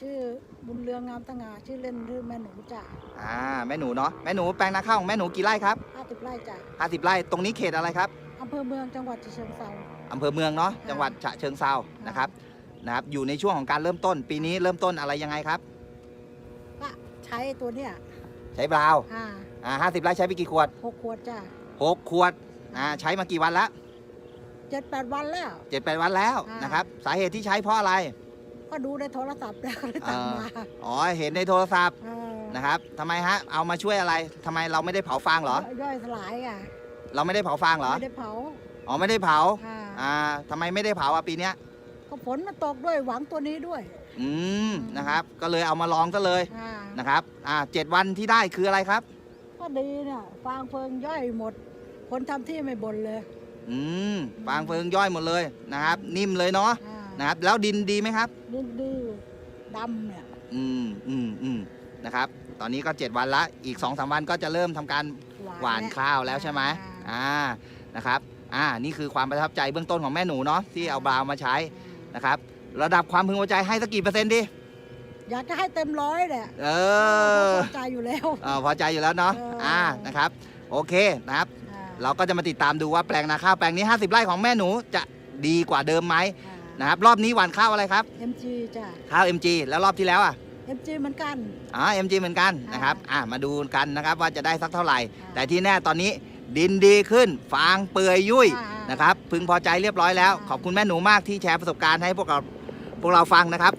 ชื่อบุญเรืองงามตงาชื่อเล่นชื่อแม่หนูจ้ะอ่าแม่หนูเนาะแม่หนูแปลงนาข้าวของแม่หนูกี่ไร่ครับห้าสิบไร่จ้ะ50ไร่ตรงนี้เขตอะไรครับอำเภอเมืองจังหวัดฉะเชิงเทราอำเภอเมืองเนาะค่ะจังหวัดฉะเชิงเซานะครับนะครับ อยู่ในช่วงของการเริ่มต้น ปีนี้เริ่มต้นอะไรยังไงครับก็ใช้ตัวเนี้ยใช้บราวน์อ่าอ่าห้าสิบไร่ใช้ไปกี่ขวดหกขวดจ้ะหกขวดอ่าใช้มากี่วันแล้วเจ็ดแปดวันแล้วเจ็ดแปดวันแล้วอ่านนะครับ สาเหตุที่ใช้เพราะอะไร ก็ดูในโทรศัพท์แล้วก็เลยตามมาอ๋อเห็นในโทรศัพท์เออนะครับทำไมฮะเอามาช่วยอะไรทำไมเราไม่ได้เผาฟางเหรอย่อยสลายอะเราไม่ได้เผาฟางเหรอไม่ได้เผาอ๋อไม่ได้เผาอ่าอ่าทำไมไม่ได้เผาอะปีเนี้ยก็ฝนมันตกด้วยหวังตัวนี้ด้วย อืมนะครับ ก็เลยเอามาลองซะเลยอ่านะครับ อ่าเจ็ดวันที่ได้คืออะไรครับ ก็ดีเนี่ยฟางเฟิงย่อยหมด คนทำที่ไม่บ่นเลย อืมฟางเฟิงย่อยหมดเลยนะครับ นิ่มเลยเนาะอ่า นะครับ แล้วดินดีไหมครับดินดีดำเนี่ยอืมอืมอืมนะครับ ตอนนี้ก็ 7 วันละ อีก2อสวันก็จะเริ่มทำการหวานแล้ข้าวแล้วใช่ไหมอ่าอ่านะครับ อ่า นี่คือความประทับใจเบื้องต้นของแม่หนูเนาะที่เอาบราวน์มาใช้นะครับ ระดับความพึงพอใจให้สักกี่เปอร์เซ็นต์ดี อยากจะให้เต็มร้อยแหละเออพอใจอยู่แล้ว เออพอใจอยู่แล้วเนาะ เอออ่ อ่า นะครับ โอเคนะครับ อ่าเราก็จะมาติดตามดูว่าแปลงนาข้าวแปลงนี้ 50 ไร่ของแม่หนูจะดีกว่าเดิมไหม อ่า นะครับรอบนี้หว่านข้าวอะไรครับ MG จ้ะ ข้าว MG แล้วรอบที่แล้วอะ MG เหมือนกัน อ๋อ MG เหมือนกันนะครับอ่ามาดูกันนะครับว่าจะได้สักเท่าไหร่อ่าแต่ที่แน่ตอนนี้ดินดีขึ้น ฟางเปื่อยยุ่ยอ่านะครับ พึงพอใจเรียบร้อยแล้วอ่าขอบคุณแม่หนูมากที่แชร์ประสบการณ์ให้พวกเราพวกเราฟังนะครับ